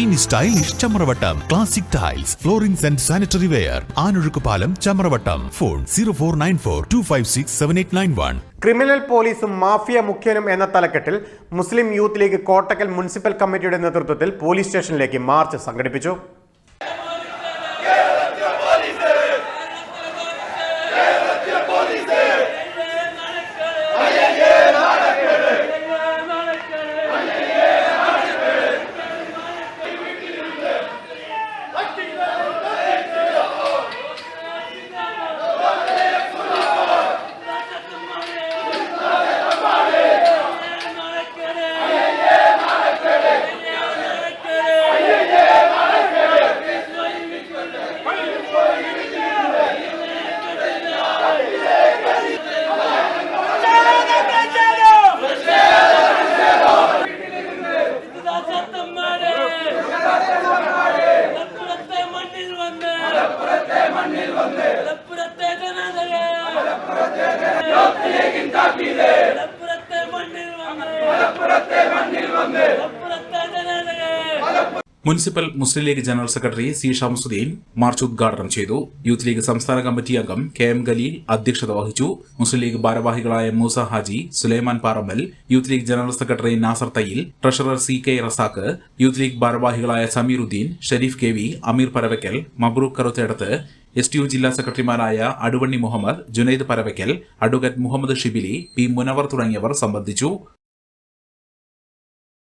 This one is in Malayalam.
ഇനി stylish Chamravattam. Classic tiles floorings and sanitary ware ആനൊഴുക്ക് പാലം Chamravattam. Phone zero four nine four two five six seven eight nine one criminal പോലീസും മാഫിയ മുഖ്യനും എന്ന തലക്കെട്ടിൽ മുസ്ലിം യൂത്ത് ലീഗ് കോട്ടക്കൽ മുനിസിപ്പൽ കമ്മിറ്റിയുടെ നേതൃത്വത്തിൽ പോലീസ് സ്റ്റേഷനിലേക്ക് മാർച്ച് സംഘടിപ്പിച്ചു. Municipal Muslim League general secretary C Shamsuddin march ഉദ്ഘാടനം ചെയ്തു. യൂത്ത് ലീഗ് സംസ്ഥാന കമ്മിറ്റി അംഗം കെ എം ഖലീൽ അധ്യക്ഷത വഹിച്ചു. മുസ്ലിം ലീഗ് ഭാരവാഹികളായ Moosa Haji Sulaiman Parammal Youth League general secretary Nasar Thayyil treasurer C K Razak Youth League ഭാരവാഹികളായ Sameeruddin Shareef K V Ameer Paravakkal Mabrook Karuthedath S T U ജില്ലാ സെക്രട്ടറിമാരായ അടുവണ്ണി മുഹമ്മദ് ജുനൈദ് പരവയ്ക്കൽ അഡ്വക്കേറ്റ് മുഹമ്മദ് ഷിബിലി പി മുനവർ തുടങ്ങിയവർ സംബന്ധിച്ചു.